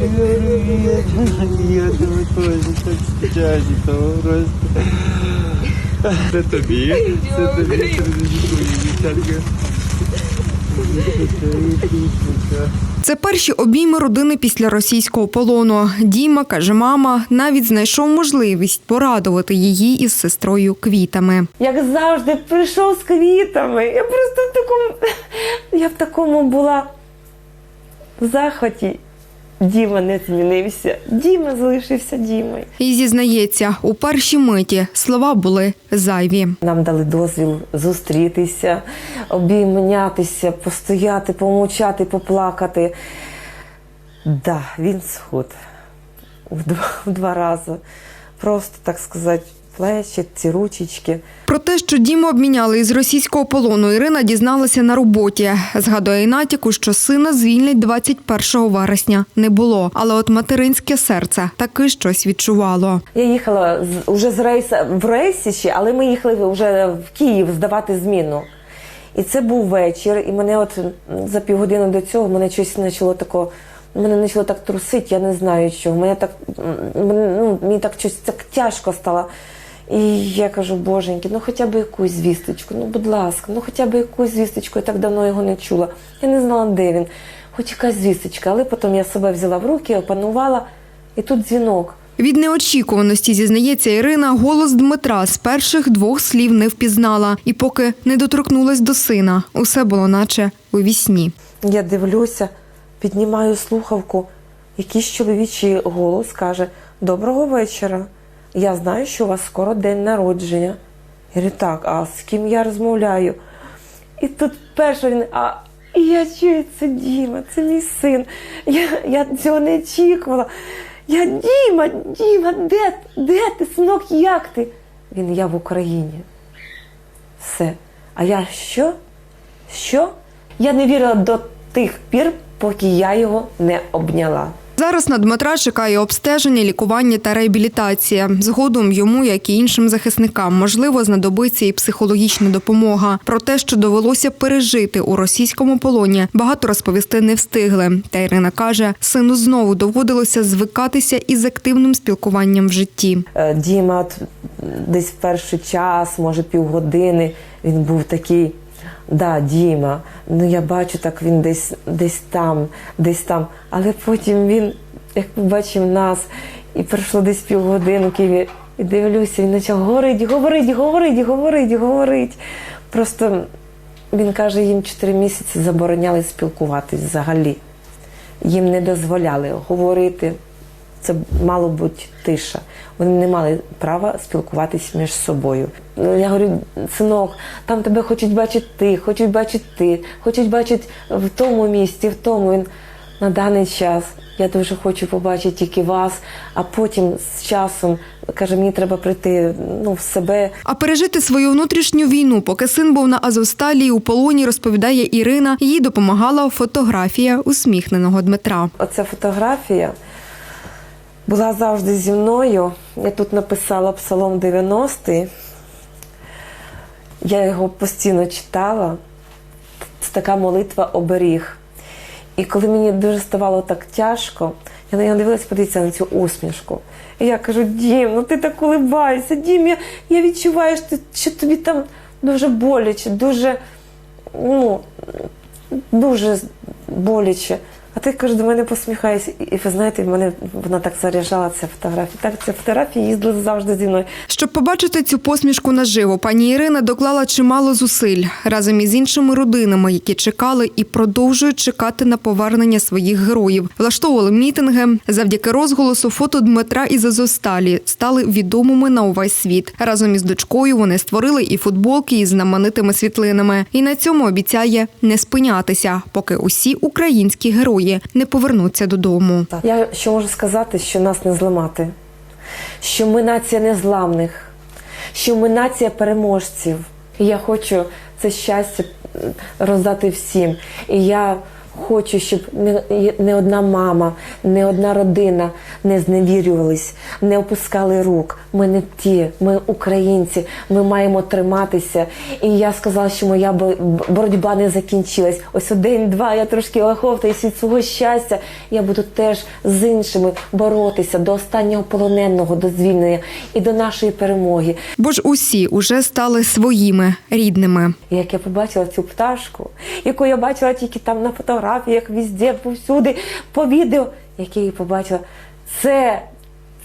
Я тебе теж так скучаю, того просто. Це тобі, це тобі сердечкую, дівчатка. Це перші обійми родини після російського полону. Діма, каже мама, навіть знайшов можливість порадувати її із сестрою квітами. Як завжди, прийшов з квітами. Я просто в такому, я в такому була в захваті. Діма не змінився. Діма залишився Дімою. І зізнається, у першій миті слова були зайві. Нам дали дозвіл зустрітися, обіймнятися, постояти, помовчати, поплакати. Да, він схуд в два, в два рази. Просто так сказати, плечі, ці ручечки. Про те, що Діму обміняли із російського полону, Ірина дізналася на роботі. Згадує і натяку, що сина звільнять 21 вересня не було. Але от материнське серце таки щось відчувало. Я їхала з, уже з рейса в рейсі ще, але ми їхали вже в Київ здавати зміну. І це був вечір, і мене от за півгодини до цього мене щось почало тако. Мене почало так трусити, я не знаю чого. Мене так ну, мені так щось так тяжко стало. І я кажу, боженьки, ну хоча б якусь звісточку, ну будь ласка, ну хоча б якусь звісточку, я так давно його не чула. Я не знала, де він. Хоч якась звісточка, але потім я себе взяла в руки, опанувала, і тут дзвінок. Від неочікуваності зізнається Ірина, голос Дмитра з перших двох слів не впізнала, і поки не доторкнулась до сина, усе було наче у вісні. Я дивлюся, піднімаю слухавку. Якийсь чоловічий голос каже: Доброго вечора. Я знаю, що у вас скоро день народження. Я говорю, так, а з ким я розмовляю? І тут перше він, а і я чую, це Діма, це мій син. Я, я цього не очікувала. Я Діма, Діма, де, де ти, синок, як ти? Він я в Україні. Все. А я що? Що? Я не вірила до тих пір, поки я його не обняла. Зараз на Дмитра чекає обстеження, лікування та реабілітація. Згодом йому, як і іншим захисникам, можливо, знадобиться і психологічна допомога. Про те, що довелося пережити у російському полоні, багато розповісти не встигли. Та Ірина каже, сину знову доводилося звикатися із активним спілкуванням в житті. Е, Діма десь в перший час, може півгодини, він був такий. Да, Діма, ну я бачу, так він десь десь там, десь там. Але потім він, як побачив нас, і пройшло десь півгодинки, і дивлюся, він почав говорить, говорить, говорить, говорить, говорить. Просто він каже, їм 4 місяці забороняли спілкуватись взагалі. Їм не дозволяли говорити. Це мало бути тиша. Вони не мали права спілкуватись між собою. Ну, Я говорю, синок, там тебе хочуть бачити ти, хочуть бачити ти, хочуть бачити в тому місці, в тому. Він на даний час я дуже хочу побачити тільки вас, а потім з часом каже, мені треба прийти ну, в себе. А пережити свою внутрішню війну, поки син був на Азовсталі у полоні, розповідає Ірина. Їй допомагала фотографія усміхненого Дмитра. Оця фотографія була завжди зі мною. Я тут написала Псалом 90. Я його постійно читала. Це така молитва оберіг. І коли мені дуже ставало так тяжко, я нього дивилася, подивіться на цю усмішку. І я кажу: Дім, ну ти так улибаєшся, Дім, я, я відчуваю, що, що тобі там дуже боляче, дуже, ну, дуже боляче. А ти каже, до мене посміхаєшся. І ви знаєте, в мене вона так заряджала ця фотографія. Так, ця фотографія їздила завжди зі мною. Щоб побачити цю посмішку наживо, пані Ірина доклала чимало зусиль разом із іншими родинами, які чекали і продовжують чекати на повернення своїх героїв. Влаштовували мітинги. Завдяки розголосу фото Дмитра із Азовсталі стали відомими на увесь світ. Разом із дочкою вони створили і футболки із знаменитими світлинами. І на цьому обіцяє не спинятися, поки усі українські герої не повернуться додому. Я що можу сказати, що нас не зламати, що ми нація незламних, що ми нація переможців. І я хочу це щастя роздати всім. І я хочу, щоб не, не одна мама, не одна родина не зневірювались, не опускали рук. Ми не ті, ми українці, ми маємо триматися. І я сказала, що моя бо- боротьба не закінчилась. Ось один-два, я трошки лаховтаюсь від свого щастя. Я буду теж з іншими боротися до останнього полоненого, до звільнення і до нашої перемоги. Бо ж усі уже стали своїми рідними. Як я побачила цю пташку, яку я бачила тільки там на фотографіях, везде, повсюди, по відео, яке я побачила, це,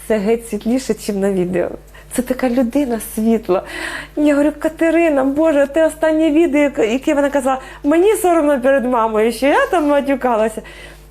це геть світліше, ніж на відео. Це така людина світла. Я говорю, Катерина, Боже, те останнє відео, яке вона казала, мені соромно перед мамою, що я там матюкалася.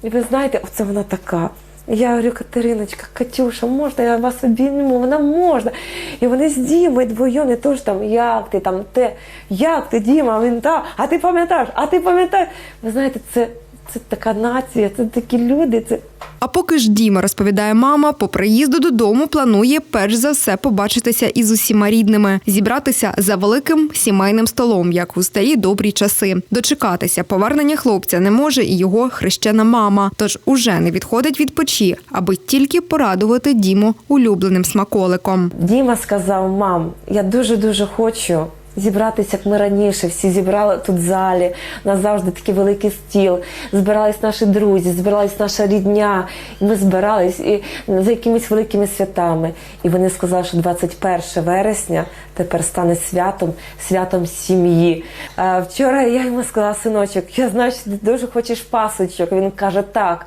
І ви знаєте, оце вона така. Я говорю, Катериночка, Катюша, можна я вас обійму? Вона можна. І вони з Дімою двоє, не то ж там, як ти там те, як ти, Діма, він та, а ти пам'ятаєш, а ти пам'ятаєш. Ви знаєте, це, це така нація, це такі люди, це А поки ж Діма, розповідає мама, по приїзду додому планує перш за все побачитися із усіма рідними, зібратися за великим сімейним столом, як у старі добрі часи. Дочекатися повернення хлопця не може і його хрещена мама, тож уже не відходить від печі, аби тільки порадувати Діму улюбленим смаколиком. Діма сказав: мам, я дуже-дуже хочу зібратися, як ми раніше. Всі зібрали тут в залі. У нас завжди такий великий стіл. Збирались наші друзі, збиралась наша рідня. І ми збирались і за якимись великими святами. І вони сказали, що 21 вересня тепер стане святом, святом сім'ї. Е, Вчора я йому сказала, синочок, я знаю, що ти дуже хочеш пасочок. Він каже, так.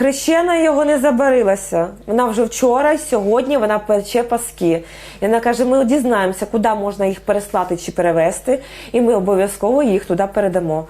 Хрещена його не забарилася. Вона вже вчора, сьогодні вона пече паски. І вона каже: ми дізнаємося, куди можна їх переслати чи перевезти, і ми обов'язково їх туди передамо.